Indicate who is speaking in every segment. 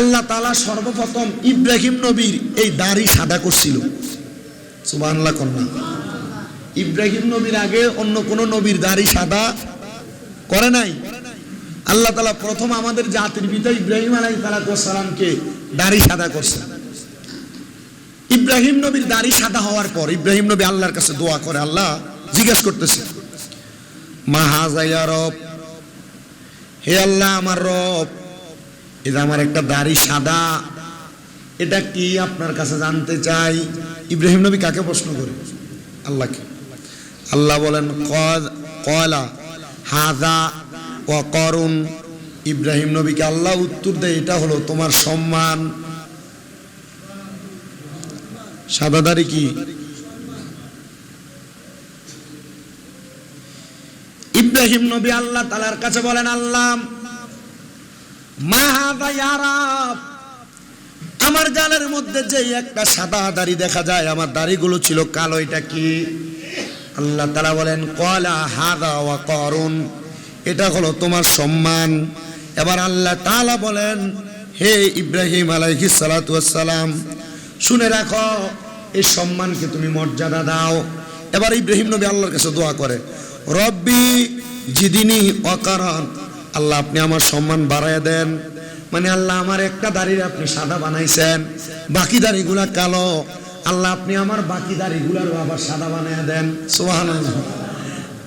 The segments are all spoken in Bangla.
Speaker 1: আল্লাহ তালা সর্বপ্রথম ইব্রাহিম নবীর এই দাড়ি সাদা করছিল। সুবহানাল্লাহ কন্যা ইব্রাহিম নবীর আগে অন্য কোন নবীর দাড়ি সাদা করে নাই। আল্লাহ তালা প্রথম আমাদের জাতির পিতা ইব্রাহিম আলাই সালামকে দাড়ি সাদা করছেন। ইব্রাহিম নবীর দাড়ি সাদা হওয়ার পর ইব্রাহিম নবী আল্লাহর কাছে দোয়া করে, আল্লাহ জিজ্ঞেস করতেছে রব, হে আল্লাহ আমার রব এটা আমার একটা দাড়ি সাদা, এটা কি আপনার কাছে জানতে চাই? ইব্রাহিম নবী কাকে প্রশ্ন করে? আল্লাহকে। আল্লাহ বলেন কয়লা হাজা ও করুন। ইব্রাহিম নবীকে আল্লাহ উত্তর দেয়, এটা হলো তোমার সম্মান। সাদা দাড়ি কি? ইব্রাহিম নবী আল্লাহ তালার কাছে বলেন, আল্লাহ। আমার জালের মধ্যে যে একটা সাদা দাড়ি দেখা যায়, আমার দাড়িগুলো ছিল কালো, এটা কি? আল্লাহ তারা বলেন কলা হাদা ওয়া করুন এটা হলো তোমার সম্মান। এবার আল্লাহ তালা বলেন, হে ইব্রাহিম আলাইহি সালাম, শুনে রাখো, এই সম্মানকে তুমি মর্যাদা দাও। এবার ইব্রাহিম নবী আল্লাহর কাছে দোয়া করে, রব্বি জিদিনী অকারণ আল্লাহ আপনি আমার সম্মান বাড়ায় দেন। মানে আল্লাহ আমার একটা দাড়ির আপনি সাদা বানাইছেন। বাকি দাড়িগুলা কালো। আল্লাহ আপনি আমার বাকি দাড়িগুলারও আবার সাদা বানায় দেন। সোহান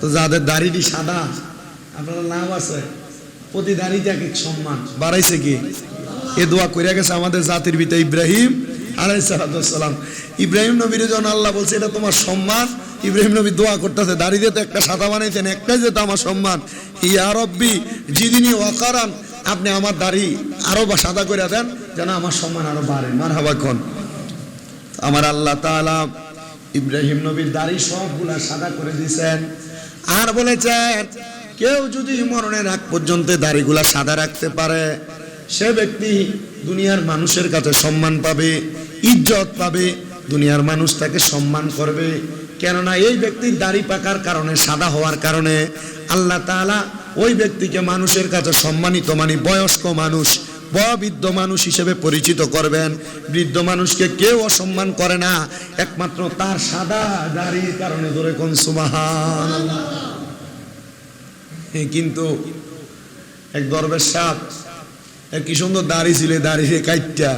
Speaker 1: তো যাদের দাড়িটি সাদা, আপনার লাভ আছে। প্রতি দাড়িতে এক এক সম্মান। বাড়াইছে কি? এ দোয়া করে গেছে আমাদের জাতির পিতা ইব্রাহিম আলাইসালাম ইব্রাহিম নবীর যখন আল্লাহ বলছে, এটা তোমার সম্মান। ইব্রাহিম নবী দোয়া করতেছে দাড়িতে তো একটা সাদা বানাইছেন, একটাই যেত আমার সম্মান। ইয়া রব্বি, জিদিনী ওয়াকারান, আপনি আমার দাড়ি আরও বা সাদা করে দেন, যেন আমার সম্মান আরও বাড়ে। মার হাবা খন আমার আল্লাহ তাআলা ইব্রাহিম নবীর দাড়ি সবগুলা সাদা করে দিয়েছেন আর বলেছেন, কেউ যদি মরণের আগ পর্যন্ত দাড়িগুলা সাদা রাখতে পারে সে ব্যক্তি দুনিয়ার মানুষের কাছে সম্মান পাবে, ইজ্জত পাবে, দুনিয়ার মানুষ তাকে সম্মান করবে। কেননা এই ব্যক্তির দাড়ি পাকার কারণে, সাদা হওয়ার কারণে আল্লাহ তাআলা ওই ব্যক্তিকে মানুষের কাছে সম্মানিত মানে বয়স্ক মানুষ, বৃদ্ধ মানুষ হিসেবে পরিচিত করবেন। বৃদ্ধ মানুষকে কেউ অসম্মান করে না, একমাত্র তার সাদা দাড়ির কারণে ধরে কোন সুবাহান কিন্তু এক দরবেশ এক কি সুন্দর দাড়ি ছিল দাড়ি রে কাইটটা।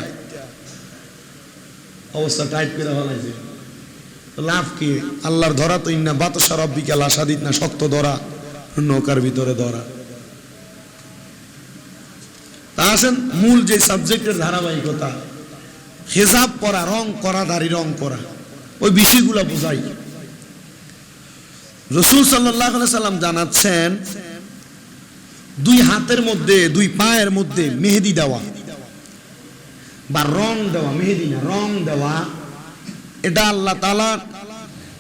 Speaker 1: অবস্থা টাইট করে ফেলাইছে। লাভ কি? আল্লাহর ধরা তো ইন্না বাতাসা রব্বিকাল আশাদিত না শক্ত ধরা, নৌকার ভিতরে ধরা। তা আসেন, মূল যে সাবজেক্টের ধারাবাহিকতা। হেজাব করা রং করা, দাড়ি রং করা। ওই বিষয়গুলো বোঝাই। রসুল সাল্লাহ সাল্লাম জানাচ্ছেন দুই হাতের মধ্যে, দুই পায়ের মধ্যে মেহেদি দেওয়া। বা রং দেওয়া, মেহেদি না, রং দেওয়া। এটা আল্লাহ তালা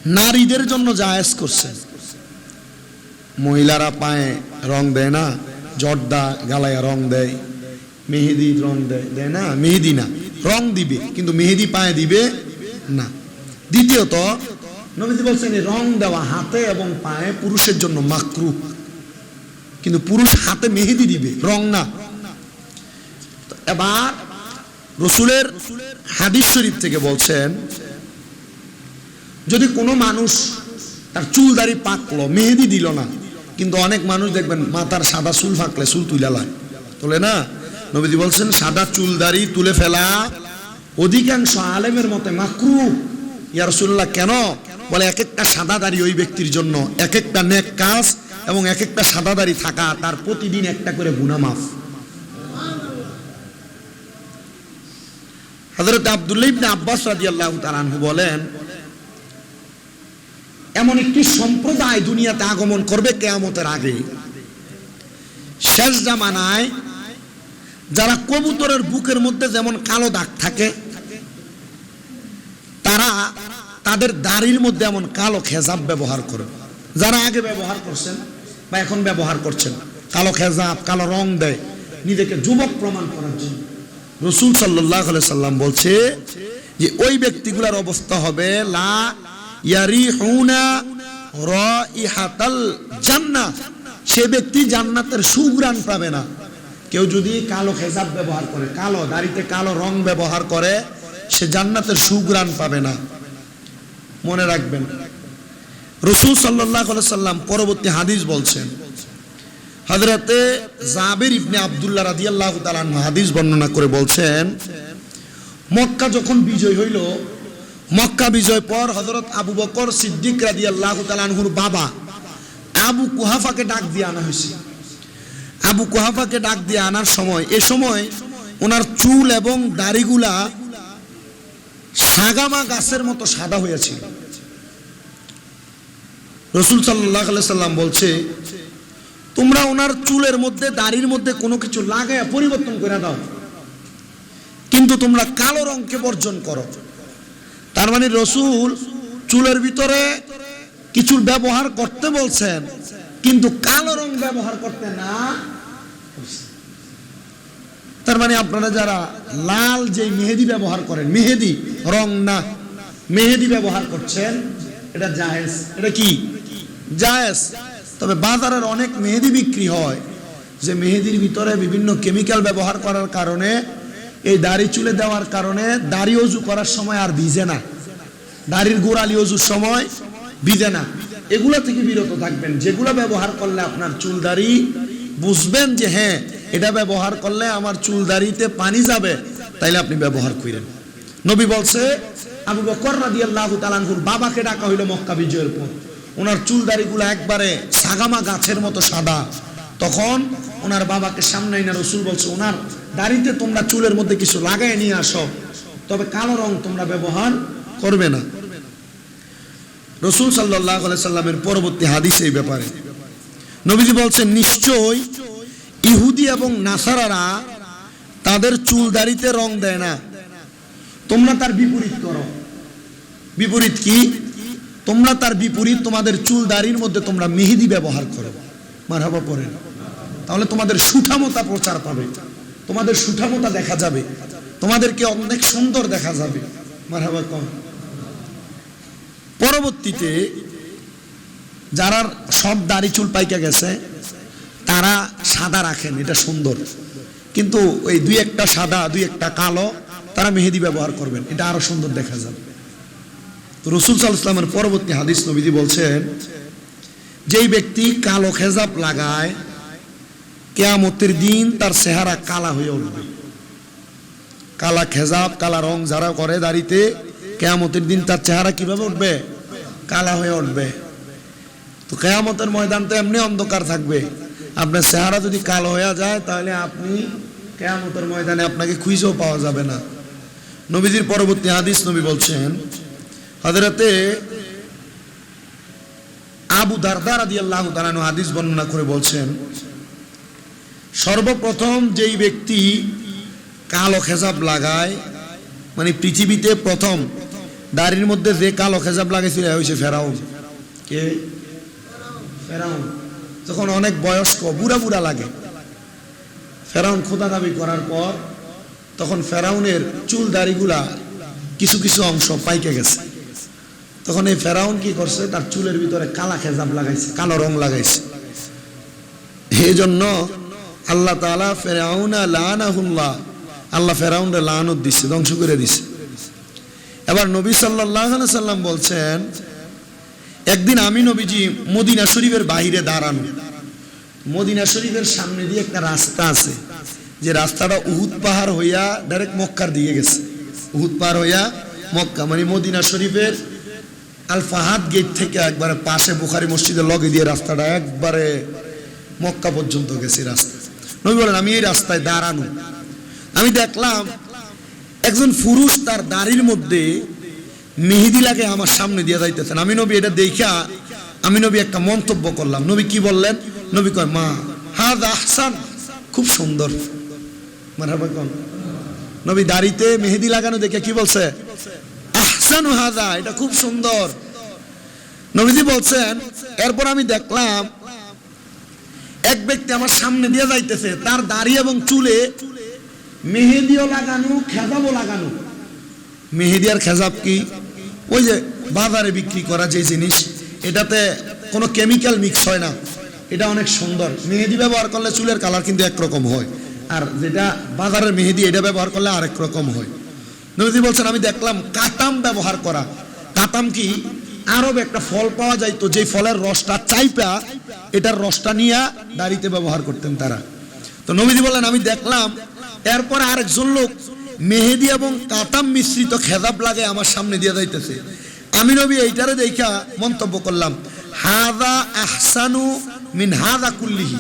Speaker 1: নারীদের জন্য জায়েজ করছেন মহিলারা পায়ে রং দেয় না, জর্দা গালায়া রং দেয়, মেহেদি রং দেয় দেয় না, মেহেদি না, রং দিবে, কিন্তু মেহেদি পায়ে দিবে না। দ্বিতীয়ত, নবীজি বলছেন রং দেওয়া হাতে এবং পায়ে পুরুষের জন্য মাকরু। কিন্তু পুরুষ হাতে মেহেদি দিবে, রং না। এবার রসুলের হাদিস শরীফ থেকে বলছেন, যদি কোনো মানুষ তার চুল দাড়ি পাকলো, মেহেদি দিল না, কিন্তু অনেক মানুষ দেখবেন মাথার সাদা চুল ফাঁকলে চুল তুলে লায়। তোলে না? নবীজি বলছেন, সাদা চুল দাড়ি তুলে ফেলা অধিকাংশ আলেমের মতে মাকরু। ইয়া রসুল্লাহ কেন? বলে এক একটা সাদা দাড়ি ওই ব্যক্তির জন্য এক একটা নেক কাজ এবং এক একটা সাদা দাড়ি থাকা, তার প্রতিদিন একটা করে গুনা মাফ হজরত আবদুল্লাহ ইবনে আব্বাস রাদিয়াল্লাহু তাআলা আনহু বলেন, এমন একটি সম্প্রদায় দুনিয়াতে আগমন করবে কেয়ামতের আগে। শেষ জামানায় যারা কবুতরের বুকের মধ্যে যেমন কালো দাগ থাকে, তারা তাদের দাড়ির মধ্যে এমন কালো খেজাব ব্যবহার করবে যারা আগে ব্যবহার করছেন বা এখন ব্যবহার করছেন। কালো খেজাব, কালো রং দেয়। নিজেকে যুবক প্রমাণ করার জন্য। রসুল সাল্লাহ সাল্লাম বলছে যে, ওই ব্যক্তিগুলার অবস্থা হবে, লা ইয়ারিহুনা রাইহাতাল জান্নাহ সে ব্যক্তি জান্নাতের সুগ্রাণ পাবে না। কেউ যদি কালো খেজাব ব্যবহার করে, কালো, দাড়িতে কালো রং ব্যবহার করে, সে জান্নাতের সুগ্রাণ পাবে না। মনে রাখবেন রসুল সাল্লাহ সাল্লাম পরবর্তী হাদিস বলছেন হাজরাতে জাবের ইবনে আবদুল্লাহ রাদিয়াল্লাহ তালান হাদিস বর্ণনা করে বলছেন, মক্কা যখন বিজয় হইল, মক্কা বিজয় পর হজরত আবু বকর সিদ্দিক রাদিয়াল্লাহ তালানহুর বাবা আবু কুহাফাকে ডাক দিয়ে আনা হয়েছে। আবু কুহাফাকে ডাক দিয়ে আনার সময়, এ সময় ওনার চুল এবং দাড়িগুলা সাগামা গাছের মতো সাদা হয়েছিল রসুল সাল্লাহ সাল্লাম বলছে, তোমরা ওনার চুলের মধ্যে, দাড়ির মধ্যে কোনো কিছু লাগায় পরিবর্তন করে দাও। কিন্তু তোমরা কালো রংকে বর্জন করো। তার মানে রসুল চুলের ভিতরে কিছুর ব্যবহার করতে বলছেন, কিন্তু কালো রং ব্যবহার করতে না তার মানে আপনারা যারা লাল যে মেহেদি ব্যবহার করেন, মেহেদি রং না, মেহেদি ব্যবহার করছেন, এটা জাহেজ এটা কি? জায়েজ। তবে বাজারের অনেক মেহেদি বিক্রি হয়। যে মেহেদির ভিতরে বিভিন্ন কেমিক্যাল ব্যবহার করার কারণে, এই দাড়ি চুলে দেওয়ার কারণে দাড়ি অজু করার সময় আর ভিজে না। দাড়ির গোড়ালি অজুর সময় ভিজে না। এগুলো থেকে বিরত থাকবেন। যেগুলো ব্যবহার করলে আপনার চুল দাড়ি বুঝবেন যে হ্যাঁ এটা ব্যবহার করলে আমার চুল দাড়িতে পানি যাবে, তাইলে আপনি ব্যবহার করেন নবী বলছে, আবু বকর রাদিয়াল্লাহু তাআলার বাবাকে ডাকা হইল মক্কা বিজয়ের পর ওনার চুল দাড়িগুলো একবারে সাগামা গাছের মতো সাদা। তখন ওনার বাবাকে সামনে না রসুল বলছে ওনার দাড়িতে তোমরা চুলের মধ্যে কিছু লাগাই নিয়ে আসো, তবে কালো রং তোমরা ব্যবহার করবে না। রসুল সাল্লাহ সাল্লামের পরবর্তী হাদিস এই ব্যাপারে। নবীজি বলছেন, নিশ্চয় ইহুদি এবং নাসারারা তাদের চুল দাড়িতে রং দেয় না। তোমরা তার বিপরীত করো। বিপরীত কি? তোমরা তার বিপরীত, তোমাদের চুল দাড়ির মধ্যে তোমরা মেহেদি ব্যবহার করো। মারহাবা পড়েন তাহলে তোমাদের সুঠামতা প্রচার পাবে। তোমাদের সুঠামতা দেখা যাবে। তোমাদেরকে অনেক সুন্দর দেখা যাবে। মারহাবা কম। পরবর্তীতে যারা সব দাড়ি চুল পাইকা গেছে, তারা সাদা রাখেন, এটা সুন্দর। কিন্তু ওই দুই একটা সাদা, দুই একটা কালো, তারা মেহেদি ব্যবহার করবেন। এটা আরও সুন্দর দেখা যাবে। তো রসুল সাল ইসলামের পরবর্তী হাদিস নবীজি বলছেন, যেই ব্যক্তি কালো খেজাব লাগায়, কেয়ামতের দিন তার চেহারা কালা হয়ে উঠবে। কালা খেজাব কালা রং যারা করে দাড়িতে, কেয়ামতের দিন তার চেহারা কীভাবে উঠবে? কালা হয়ে উঠবে। তো কেয়ামতের ময়দান তো এমনি অন্ধকার থাকবে। আপনার চেহারা যদি কালো হয়ে যায়, তাহলে আপনি কেয়ামতের ময়দানে আপনাকে খুঁজেও পাওয়া যাবে না। নবীজির পরবর্তী হাদিস নবী বলছেন হজরতে আবু দারদার আদি আল্লাহ তালানু হাদিস বর্ণনা করে বলছেন, সর্বপ্রথম যেই ব্যক্তি কালো খেজাব লাগায় মানে পৃথিবীতে প্রথম দাড়ির মধ্যে যে কালো খেজাব লাগাইছিল হয়েছে ফেরাউন। কে? ফেরাউন। যখন অনেক বয়স্ক, বুড়া বুড়া লাগে। ফেরাউন খোদা দাবি করার পর, তখন ফেরাউনের চুল দাড়িগুলা কিছু কিছু অংশ পাইকে গেছে। তখন এই ফেরাউন কি করছে? তার চুলের ভিতরে কালা খেজাব লাগাইছে, কালো রং লাগাইছে। এই জন্য আল্লাহ তালা ফেরাউনা লানাহুল্লাহ, আল্লাহ ফেরাউনরে লানত দিচ্ছে ধ্বংস করে দিছে। এবার নবী সাল্লাহ সাল্লাম বলছেন, একদিন আমি নবীজি মদিনা শরীফের বাইরে দাঁড়ানো। মদিনা শরীফের সামনে দিয়ে একটা রাস্তা আছে, যে রাস্তাটা উহুদ পাহাড় হইয়া ডাইরেক্ট মক্কার দিকে গেছে। উহুদ পাহাড় হইয়া মক্কা মানে মদিনা শরীফের আল ফাহাদ গেট থেকে একবারে পাশে বুখারি মসজিদে লগে দিয়ে রাস্তাটা একবারে মক্কা পর্যন্ত গেছে রাস্তা। নবী বলেন, আমি এই রাস্তায় দাঁড়ানো। আমি দেখলাম একজন পুরুষ তার দাড়ির মধ্যে মেহেদি লাগে আমার সামনে দিয়ে যাইতেছেন। আমি নবী এটা দেখা আমি নবী একটা মন্তব্য করলাম। নবী কি বললেন? নবী কয়, মা, হাদ আহসান। খুব সুন্দর। কোন। নবী দাড়িতে মেহেদি লাগানো দেখে কি বলছে? আহসান হাদা, এটা খুব সুন্দর। নবীজি বলছেন, এরপর আমি দেখলাম, এক ব্যক্তি আমার সামনে দিয়ে যাইতেছে, তার দাড়ি এবং চুলে মেহেদিও লাগানো, খেজাবও লাগানো। মেহেদি আর খেজাব কি? ওই যে বাজারে বিক্রি করা যে জিনিস, এটাতে কোনো কেমিক্যাল মিক্স হয় না। এটা অনেক সুন্দর। মেহেদি ব্যবহার করলে চুলের কালার কিন্তু একরকম হয়। আর যেটা বাজারের মেহেদি, এটা ব্যবহার করলে আরেক রকম হয়। নবীজি বলছেন, আমি দেখলাম কাতাম ব্যবহার করা। কাতাম কি? আরব একটা ফল পাওয়া যায় তো যে ফলের রসটা চাইপা, এটার রসটা নিয়ে দাড়িতে ব্যবহার করতেন তারা। তো নবীজি বললেন, আমি দেখলাম, এরপর আরেকজন লোক মেহেদি এবং কাতাম মিশ্রিত খেদাব লাগে আমার সামনে দিয়ে যাইতেছে। আমি নবী এইটারে দেখা মন্তব্য করলাম, হাদা আহসানু মিন হাদা কুল্লিহি।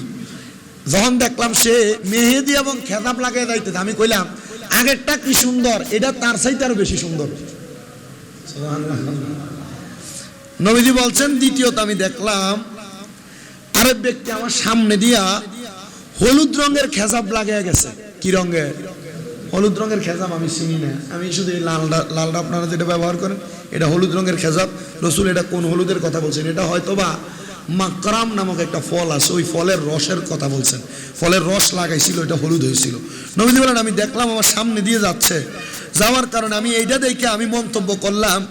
Speaker 1: যখন দেখলাম সে মেহেদি এবং খেদাব লাগিয়ে যাইতেছে, আমি কইলাম আগেরটা কি সুন্দর? এটা তার চাইতে আরও বেশি সুন্দর। নবীজি বলছেন, দ্বিতীয়ত আমি দেখলাম, আরেক ব্যক্তি আমার সামনে দিয়া হলুদ রঙের খেজাব লাগিয়ে গেছে। কি রঙের হলুদ রঙের খেজাব, আমি চিনি না। আমি শুধু এই লালটা লালটা আপনারা যেটা ব্যবহার করেন, এটা হলুদ রঙের খেজাব। রসুল এটা কোন হলুদের কথা বলছেন? এটা হয়তো বা মাকরাম নামক একটা ফল আছে, ওই ফলের রসের কথা বলছেন। ফলের রস লাগাইছিল এটা হলুদ হয়েছিল। নবীজি বলেন, আমি দেখলাম আমার সামনে দিয়ে যাচ্ছে। যাওয়ার কারণে আমি এইটা দেখে আমি মন্তব্য করলাম,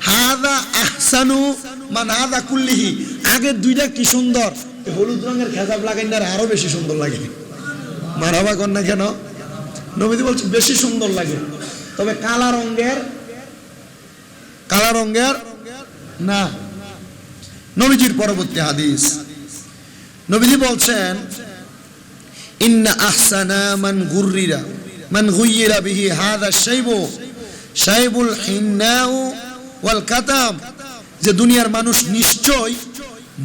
Speaker 1: হাদা আহসানু মান হাদা কুল্লিহি। আগের দুইটা কি সুন্দর? হলুদ রঙের খেজাব লাগাই না আরও বেশি সুন্দর লাগে। মারাবা কর না কেন? নবীজি বলছে বেশি সুন্দর লাগে। তবে কালা রঙের কালা রঙের না। নবীজির পরবর্তী হাদিস। নবীজি বলছেন, ইন্না আহসানা মান গুররিরা, মান গুইয়িরা বিহি হাদা শাইব, শাইবুল হিন্নাউ ওয়াল কাতাম, যে দুনিয়ার মানুষ নিশ্চয়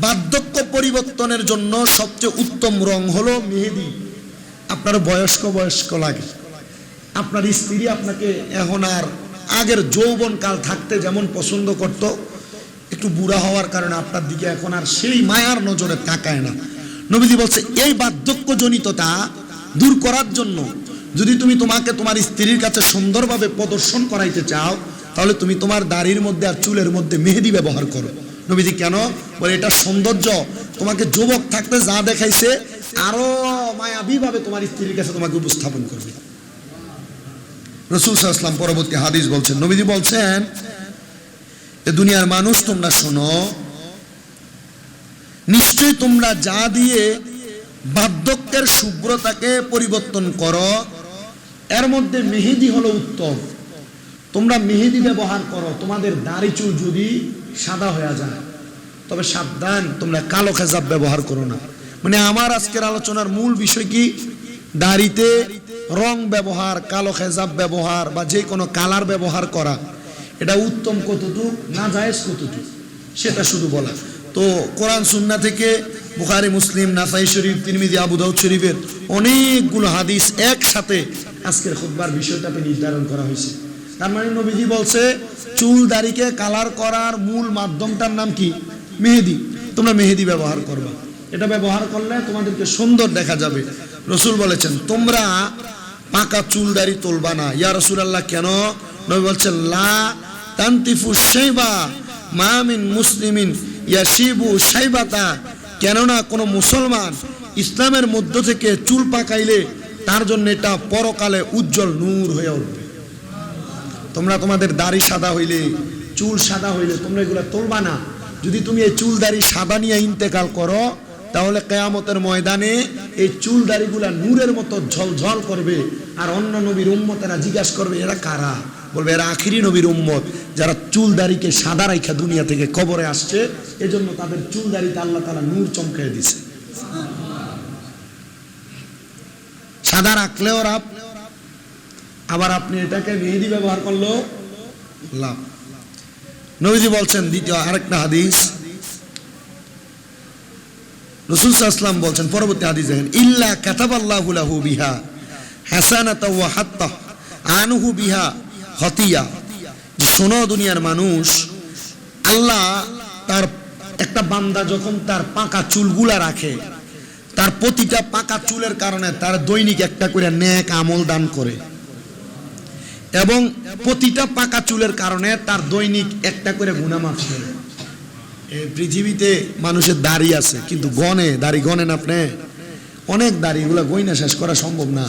Speaker 1: বার্ধক্য পরিবর্তনের জন্য সবচেয়ে উত্তম রং হলো মেহেদি। আপনার বয়স্ক বয়স্ক লাগে। আপনার স্ত্রী আপনাকে এখন আর আগের যৌবন কাল থাকতে যেমন পছন্দ করত একটু বুড়া হওয়ার কারণে আপনার দিকে এখন আর সেই মায়ার নজরে তাকায় না। নবীজি বলছে, এই বার্ধক্যজনিততা দূর করার জন্য যদি তুমি তোমাকে তোমার স্ত্রীর কাছে সুন্দরভাবে প্রদর্শন করাইতে চাও, তাহলে তুমি তোমার দাড়ির মধ্যে আর চুলের মধ্যে মেহেদি ব্যবহার করো। নবীজি কেন? বলে, এটা সৌন্দর্য। তোমাকে যুবক থাকতে যা দেখাইছে, আরও মায়াবী ভাবে তোমার স্ত্রীর কাছে তোমাকে উপস্থাপন করবে। রসুল সাল্লাম পরবর্তী হাদিস বলছেন, নবীজি বলছেন এ দুনিয়ার মানুষ তোমরা শোনো। নিশ্চয়ই তোমরা যা দিয়ে বার্ধক্যের শুভ্রতাকে পরিবর্তন করো, এর মধ্যে মেহেদি হলো উত্তম। তোমরা মেহেদি ব্যবহার করো, তোমাদের দাড়ি চুল যদি সাদা হয়ে যায়, তবে সাবধান, তোমরা কালো খেজাব ব্যবহার করো না। মানে আমার আজকের আলোচনার মূল বিষয় কি? দাড়িতে রং ব্যবহার, কালো খেজাব ব্যবহার বা যে কোনো কালার ব্যবহার করা। এটা উত্তম কতটুক, না জায়েজ কতটুক, সেটা শুধু বলা। তো কোরআন, সুন্না থেকে বুখারি, মুসলিম, নাসাই শরীফ, তিরমিজি, আবু দাউদ শরীফের অনেকগুলো হাদিস একসাথে আজকের খুতবার বিষয়টাকে নির্ধারণ করা হয়েছে। তার মানে নবীজি বলছে, চুল দাড়িকে কালার করার মূল মাধ্যমটার নাম কি? মেহেদি। তোমরা মেহেদি ব্যবহার করবা। এটা ব্যবহার করলে তোমাদেরকে সুন্দর দেখা যাবে। রসুল বলেছেন, তোমরা পাকা চুল দাড়ি তুলবা না। ইয়া রসুল আল্লাহ কেন? নবী বলছেন, লা তান্তিফু শাইবা মামিন মুসলিমিন ইয়াসিবু শাইবাতা। কেননা কোনো মুসলমান ইসলামের মধ্য থেকে চুল পাকাইলে তার জন্য এটা পরকালে উজ্জ্বল নূর হয়ে উঠবে। তোমরা তোমাদের দাড়ি সাদা হইলে, চুল সাদা হইলে তোমরা এগুলো তোলবা না। যদি তুমি এই চুল দাড়ি সাদা নিয়ে ইন্তেকাল করো, তাহলে কেয়ামতের ময়দানে এই চুল দাড়িগুলা নূরের মতো ঝলঝল করবে। আর অন্য নবীর উম্মতেরা জিজ্ঞাসা করবে, এরা কারা? বলবে, এরা আখিরি নবীর উম্মত, যারা চুল দাড়িকে সাদা রাইখা দুনিয়া থেকে কবরে আসছে, এজন্য তাদের চুল দাড়িতে আল্লাহ তালা নূর চমকাই দিছে সাদা রাখলেও রাপ আবার আপনি এটাকে মেহেদি ব্যবহার করলেও লাভ। নবীজি বলছেন, দ্বিতীয় আরেকটা হাদিস। রসুল সাল্লাম বলছেন, পরবর্তী হাদিস দেখেন, ইল্লা কাতাবাল্লাহু লাহু বিহা হাসানাতা ওয়া আনহু বিহা হতিয়া যে শোনো দুনিয়ার মানুষ, আল্লাহ তার একটা বান্দা যখন তার পাকা চুলগুলা রাখে, তার প্রতিটা পাকা চুলের কারণে তার দৈনিক একটা করে নেক আমল দান করে। এবং প্রতিটা পাকা চুলের কারণে তার দৈনিক একটা করে গুণা মাফ করে। এই পৃথিবীতে মানুষের দাড়ি আছে, কিন্তু গনে, দাড়ি গনেন আপনি? অনেক দাড়ি, এগুলো গইনা শেষ করা সম্ভব না।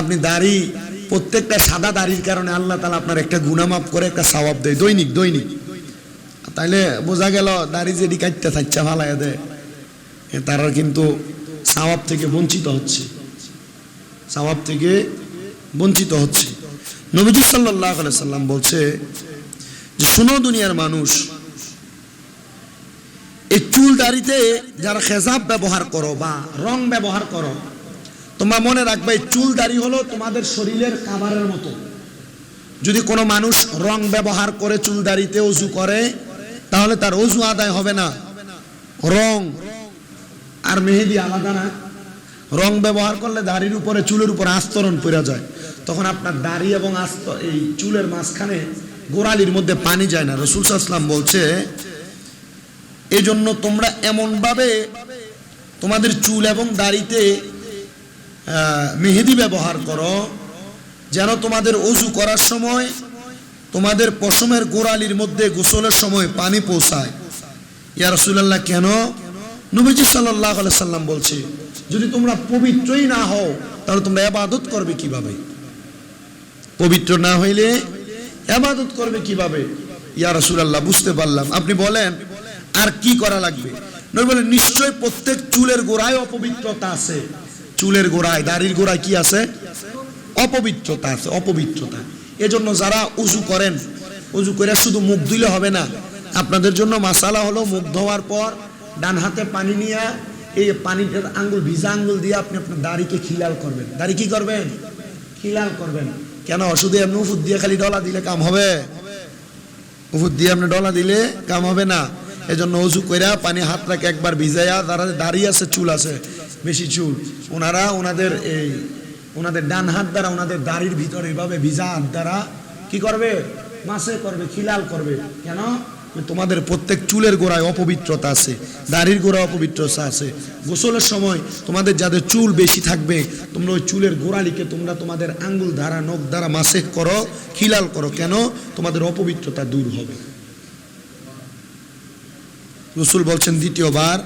Speaker 1: আপনি দাড়ি প্রত্যেকটা সাদা দাড়ির কারণে আল্লাহ তালা আপনার একটা গুণামাপ করে একটা সওয়াব দেয়। দৈনিক দৈনিক। তাইলে বোঝা গেল, দাড়ি যেটি কাটতে থাকছে ভালাই দেয়। তারা কিন্তু সওয়াব থেকে বঞ্চিত হচ্ছে। সওয়াব থেকে বঞ্চিত হচ্ছে। নবীজি সাল্লাহ সাল্লাম বলছে যে, শুনো দুনিয়ার মানুষ, এই চুল দাড়িতে যারা খেজাব ব্যবহার করো বা রং ব্যবহার করো তোমরা মনে রাখবে চুল দাড়ি হলো তোমাদের শরীরের কাবারের মতো। যদি কোনো মানুষ রং ব্যবহার করে চুল দাড়িতে অজু করে, তাহলে তার অজু আদায় হবে না। রং আর মেহেদি আলাদা না। রং ব্যবহার করলে দাড়ির উপরে, চুলের উপরে আস্তরণ পড়ে যায়। তখন আপনার দাড়ি এবং আস্ত, এই চুলের মাঝখানে গোড়ালির মধ্যে পানি যায় না। রসুল সাল্লাম বলছে এই জন্য তোমরা এমনভাবে তোমাদের চুল এবং দাড়িতে মেহেদি ব্যবহার করো, যেন তোমাদের অজু করার সময়, তোমাদের পশমের গোড়ালির মধ্যে গোসলের সময় পানি পৌঁছায়। ইয়া রসুল্লাহ কেন? নবীজি সাল্লাহ সাল্লাম বলছে, যদি তোমরা পবিত্রই না হও, তাহলে তোমরা আবাদত করবে কীভাবে? পবিত্র না হইলে আবাদত করবে কীভাবে? ইয়া রসুলাল্লাহ, বুঝতে পারলাম। আপনি বলেন, আর কি করা লাগবে? নবী বলেন নিশ্চয় প্রত্যেক চুলের গোড়ায় অপবিত্রতা আছে। চুলের গোড়ায়, দাড়ির গোড়ায় কি আছে? অপবিত্রতা আছে, অপবিত্রতা। এজন্য যারা উজু করেন, উজু করে শুধু মুখ ধুইলে হবে না। আপনাদের জন্য মাসালা হলো মুখ ধোয়ার পর ডান হাতে পানি নিয়ে এই পানিটার আঙ্গুল, ভিজা আঙ্গুল দিয়ে আপনি আপনার দাড়িকে খিলাল করবেন। দাড়ি কি করবেন? খিলাল করবেন। কেন? শুধু আপনি উফুদ দিয়ে খালি ডলা দিলে কাম হবে? উফুদ দিয়ে আপনি ডলা দিলে কাম হবে না। এজন্য অজু কইরা পানি হাত রাখে একবার ভিজাইয়া, যারা দাড়ি আছে, চুল আছে বেশি চুল। ওনারা ওনাদের এই, ওনাদের ডান হাত দ্বারা ওনাদের দাড়ির ভিতরে এভাবে ভিজা হাত দ্বারা কি করবে? মাসে করবে, খিলাল করবে। কেন? তোমাদের প্রত্যেক চুলের গোড়ায় অপবিত্রতা আছে, দাড়ির গোড়ায় অপবিত্রতা আছে। গোসলের সময় তোমাদের যাদের চুল বেশি থাকবে, তোমরা ওই চুলের গোড়ালিকে তোমরা তোমাদের আঙ্গুল দ্বারা, নখ দ্বারা মাসে করো, খিলাল করো। কেন? তোমাদের অপবিত্রতা দূর হবে। রসুল বলছেন দ্বিতীয়বার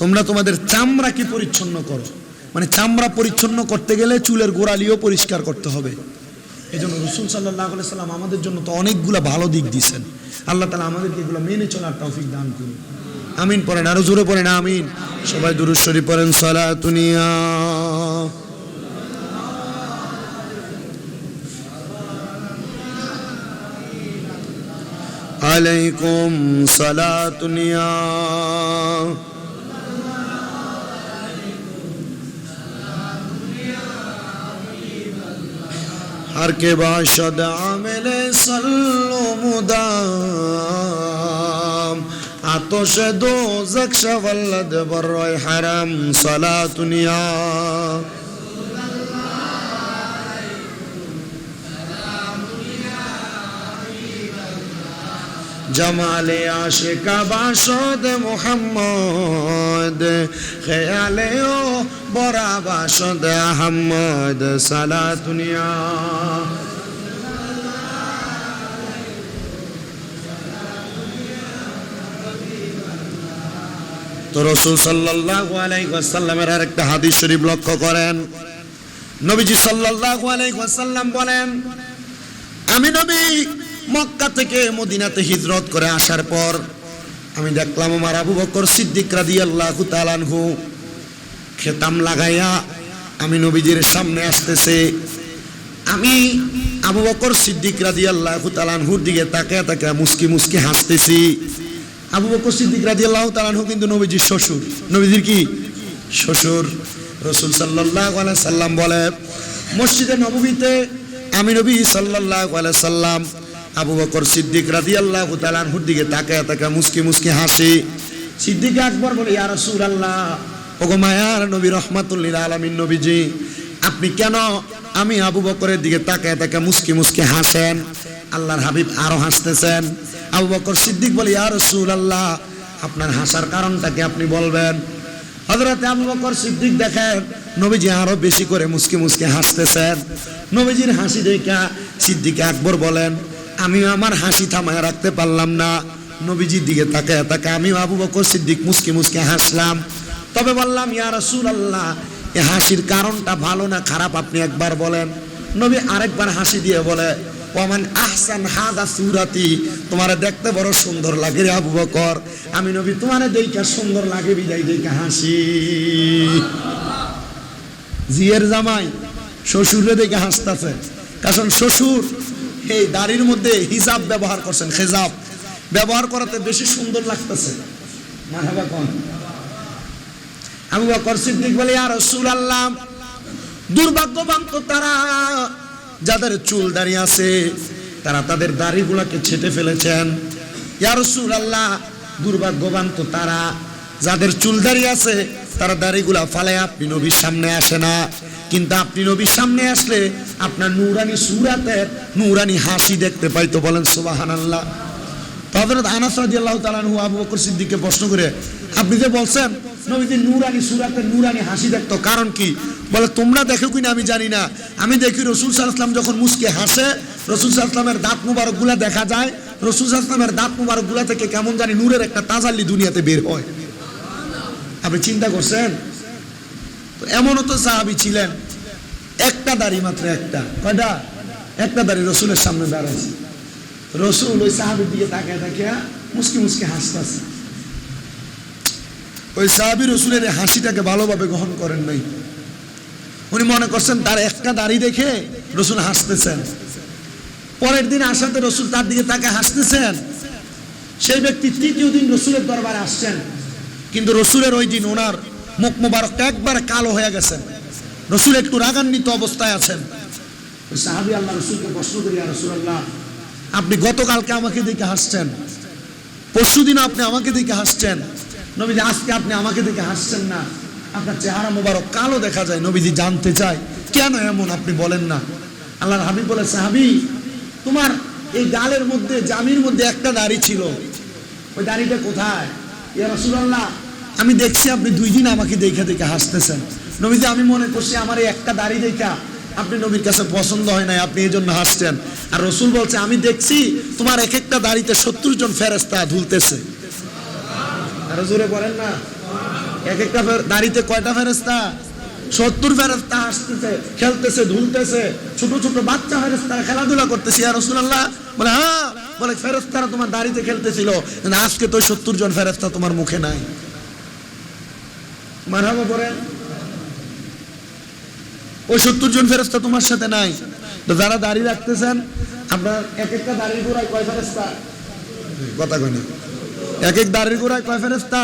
Speaker 1: তোমরা তোমাদের চামড়াকে পরিচ্ছন্ন করো? মানে চামড়া পরিচ্ছন্ন করতে গেলে চুলের গোড়ালিও পরিষ্কার করতে হবে। এই জন্য রসুল সাল্লাহ সাল্লাম আমাদের জন্য তো অনেকগুলা ভালো দিক দিয়েছেন আল্লাহ তালা আমাদেরকে এগুলো মেনে চলার তৌফিক দান করুন। আমিন পড়েন, আরও জোরে পড়েন, আমিন। সবাই দুরুশ্বরী পড়েন সালাতুনিয়া আলাইকুম সালাতুনিয়া هر کے باشد عامل سلو مدام آتوش دو زکش ولد بروی حرام صلاة دنیا জমালে আশিকা বাসদ মোহাম্মদ খেয়ালে ও বরা বাসদ আহম্মদ সালাতুনিয়া তো রসুল সাল্লাল্লাহু আলাইহি ওয়াসাল্লামের আরেকটা হাদিস শরীফ লক্ষ্য করেন। নবীজি সাল্লাল্লাহু আলাইহি ওয়াসাল্লাম বলেন, আমি নবী মক্কা থেকে মদিনাতে হিজরত করে আসার পর আমি দেখলাম আমার আবু বকর সিদ্দিক রাদিয়াল্লাহু তাআলাহু খেতাম লাগাইয়া আমি নবীজির সামনে আসতেছে। আমি আবু বকর সিদ্দিক রাজি আল্লাহ তাআলাহুর দিকে তাকিয়ে তাকিয়ে মুস্কি মুস্কি হাসতেছি। আবু বকর সিদ্দিক রাদিয়াল্লাহু তাআলাহু কিন্তু নবীজির শ্বশুর। নবীজির কি? শ্বশুর। রসুল আলাইহি সাল্লাম বলে, মসজিদে নববীতে আমি নবী আলাইহি সাল্লাম আবু বকর সিদ্দিক রাজি আল্লাহ তাআলাহুর দিকে তাকায় তাকায় মুস্কি মুস্কি হাসি। সিদ্দিক আকবর বলে, ইয়া রাসূলুল্লাহ ওগো মায়ার নবী রহমাতুল্লিল আলামিন নবীজি, আপনি কেন আমি আবু বকরের দিকে তাকায় তাকায় মুস্কি মুস্কি হাসেন? আল্লাহর হাবিব আরও হাসতেছেন। আবু বকর সিদ্দিক বলে, ইয়া রাসূলুল্লাহ, আপনার হাসার কারণটা কি আপনি বলবেন? হজরতে আবু বকর সিদ্দিক দেখেন, নবীজি আরও বেশি করে মুসকে মুসকে হাসতেছেন। নবীজির হাসি দেখা সিদ্দিক আকবর বলেন আমি আমার হাসি থামায় রাখতে পারলাম না। নবীজির দিকে তাকায় তাকে আমি আবু বকর সিদ্দিক মুসকি মুসকি হাসলাম। তবে বললাম, ইয়া রাসূল আল্লাহ এ হাসির কারণটা ভালো না খারাপ? আপনি একবার বলেন। নবী আরেকবার হাসি দিয়ে বলে, ওমান আহসান হাদা সুরাতি, তোমারে দেখতে বড় সুন্দর লাগে রে আবু বকর। আমি নবী তোমারে দেইকা সুন্দর লাগে, বিদায় দেইকা হাসি। জিয়ের জামাই শ্বশুরে দেখে হাসতেছে। কারণ শ্বশুর এই দাড়ির মধ্যে হিজাব ব্যবহার করছেন খেজাব ব্যবহার করাতে বেশি সুন্দর লাগতেছে। মারহাবা কোন? আবু বকর সিদ্দিক বলে আর রসুল আল্লাহ দুর্ভাগ্যবান তো তারা যাদের চুল দাঁড়িয়ে আছে, তারা তাদের দাড়িগুলাকে ছেটে ফেলেছেন। ইয়া রসুল আল্লাহ দুর্ভাগ্যবান তো তারা যাদের চুল দাঁড়িয়ে আছে, তারা দাড়িগুলা ফালে আপনি নবীর সামনে আসে না। কিন্তু আপনি নবীর সামনে আসলে আপনার নুরানি সুরাতের নুরানি হাসি দেখতে পাই তো বলেন সুবাহান আল্লাহ হযরত আনাস রাদিয়াল্লাহু তাআলা আনহু আবু বকর সিদ্দিককে প্রশ্ন করে, আপনি যে বলছেন নবীজি নূরানি সুরাতে নূরানি হাসি দেখতো, কারণ কি? বলে, তোমরা দেখো কিনা আমি জানি না। আমি দেখি রসুল সাল্লাল্লাহু যখন মুসকে হাসে, রসুল সাল্লামের দাঁত মুবারকগুলা দেখা যায়। রসুল সাল্লামের দাঁত মুবারকগুলা থেকে কেমন জানি নূরের একটা তাজাল্লি দুনিয়াতে বের হয়। আপনি চিন্তা করছেন? তো এমনও তো সাহাবি ছিলেন। একটা দাড়ি মাত্র একটা। কয়টা? একটা দাড়ি রসুলের সামনে দাঁড়াইছে। রসুল ওই সাহাবির দিকে তাকায় তাকিয়া মুসকি মুসকি হাসতেছে। ওই সাহাবি রসুলের হাসিটাকে ভালোভাবে গ্রহণ করেন নাই। উনি মনে করছেন, তার একটা দাড়ি দেখে রসুল হাসতেছেন। পরের দিন আসাতে রসুল তার দিকে তাকে হাসতেছেন। সেই ব্যক্তি তৃতীয় দিন রসুলের দরবারে আসছেন। কিন্তু রসুলের ওই দিন ওনার মুখ মুবারকটা একবারে কালো হয়ে গেছেন রসুল একটু রাগান্বিত অবস্থায় আছেন। সাহাবি আল্লাহ রসুলকে প্রশ্ন করি রসুল আল্লাহ আপনি গতকালকে আমাকে দেখে হাসছেন। পরশু দিন আপনি আমাকে দেখে হাসছেন। নবীজি, আজকে আপনি আমাকে দেখে হাসছেন না। আপনার চেহারা মোবারক কালো দেখা যায়, নবীজি জানতে চায়। কেন এমন আপনি বলেন না? আল্লাহর হাবিব বলে, সাহাবি, তোমার এই গালের মধ্যে, জামির মধ্যে একটা দাড়ি ছিল। ওই দাড়িটা কোথায়? ইয়া রাসূলুল্লাহ, আমি দেখছি আপনি দুই দিন আমাকে দেখে দেখে হাসতেছেন। নবীজি, আমি মনে করছি আমার এই একটা দাড়ি দেখা আপনি নবীর কাছে পছন্দ হয় নাই, আপনি এই জন্য হাসছেন। আর রসুল বলছে, আমি দেখছি তোমার এক একটা দাড়িতে সত্তর জন ফেরেস্তা ঝুলতেছে আরও জোরে বলেন না। এক একটা দাড়িতে কয়টা ফেরেস্তা সত্তর আসতেছে খেলতেছে, ধুলতেছে। ছোট ছোট বাচ্চা ফেরেস্তা খেলাধুলা করতেছে। আর রসুল্লাহ বলে হ্যাঁ। বলে ফেরেস্তারা তোমার দাড়িতে খেলতেছিল আজকে তো সত্তর জন ফেরেস্তা তোমার মুখে নাই। মারহাবা করেন ওই সত্তর জন ফেরেস্তা তোমার সাথে নাই। তো যারা দাড়ি রাখতেছেন আপনার এক একটা দাড়ির গোড়ায় কয় ফেরেস্তা কথা কয়নি এক এক দাড়ির গোড়ায় কয় ফেরেস্তা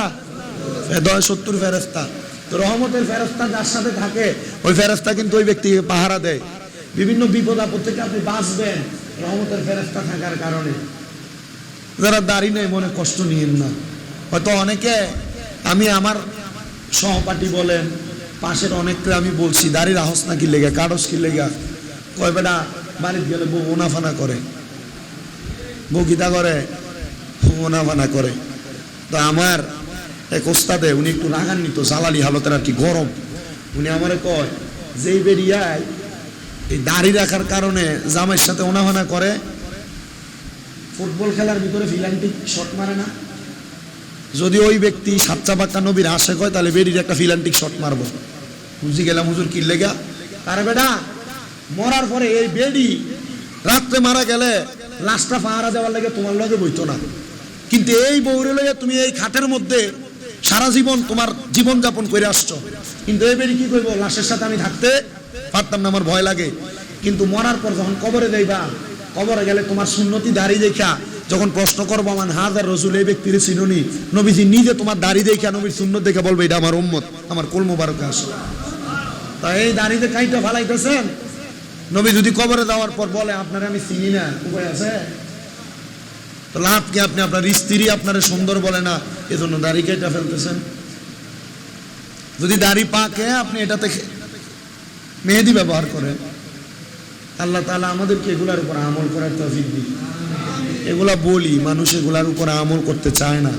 Speaker 1: দশ সত্তর ফেরেস্তা তো রহমতের ফেরেস্তা যার সাথে থাকে, ওই ফেরেস্তা কিন্তু ওই ব্যক্তিকে পাহারা দেয়। বিভিন্ন বিপদ আপদ থেকে আপনি বাঁচবেন রহমতের ফেরেস্তা থাকার কারণে। যারা দাড়ি নেই মনে কষ্ট নিয়েন না। হয়তো অনেকে, আমি আমার সহপাঠী বলেন পাশের অনেককে আমি বলছি, দাড়ির আহস না কি লেগে, কারস কি লেগা? কয় বেটা বাড়িতে গেলে বউ ওনাফানা করে। বউ গীতা করে ওনাফানা করে। তো আমার এক ওস্তাদে, উনি একটু রাগান্বিত জালালি হালতের আর কি গরম। উনি আমারে কয়, যেই বেরিয়ায় এই দাড়ি রাখার কারণে জামাইয়ের সাথে ওনাফানা করে, ফুটবল খেলার ভিতরে ফিলান্টিক শট মারে না। যদি ওই ব্যক্তি সাচ্চা বাক্কা নবীর আশে কয় তাহলে বেরির একটা ফিলান্টিক শট মারবো। বুঝি গেলাম হুজুর কি লেগা? আরে বেটা, মরার পরে এই বেডি রাত্রে মারা গেলে লাশটা পাহারা দেওয়ার লাগে তোমার লগে বইতো না। কিন্তু এই বউরে লগে তুমি এই খাটের মধ্যে সারা জীবন তোমার জীবন যাপন করে আসছো। কিন্তু এই বেড়ি কি করব লাশের সাথে আমি থাকতে পারতাম না, আমার ভয় লাগে। কিন্তু মরার পর যখন কবরে দেইবা কবরে গেলে তোমার সুন্নতি দাড়ি দেখা যখন প্রশ্ন করব আমার হাজার রসুল, এই ব্যক্তির চিনুনি? নবীজি নিজে তোমার দাড়ি দেখা নবীর সুন্নত দেখে বলবে, এটা আমার উম্মত, আমার কলম বারকে আসে তা এই দাড়িতে কাইটা ফালাইতেছেন? নবী যদি কবরে দেওয়ার পর বলে, আপনারা আমি চিনি না, উপায় আছে? তো লাভ কি আপনি আপনার স্ত্রী আপনার সুন্দর বলে না, এজন্য দাড়ি কেটে ফেলতেছেন? যদি দাড়ি পাকে, আপনি এটাতে মেহেদি ব্যবহার করেন। আল্লাহ তাআলা আমাদেরকে এগুলার উপর আমল করার তৌফিক দিন এগুলা বলি, মানুষ এগুলার উপর আমল করতে চায় না।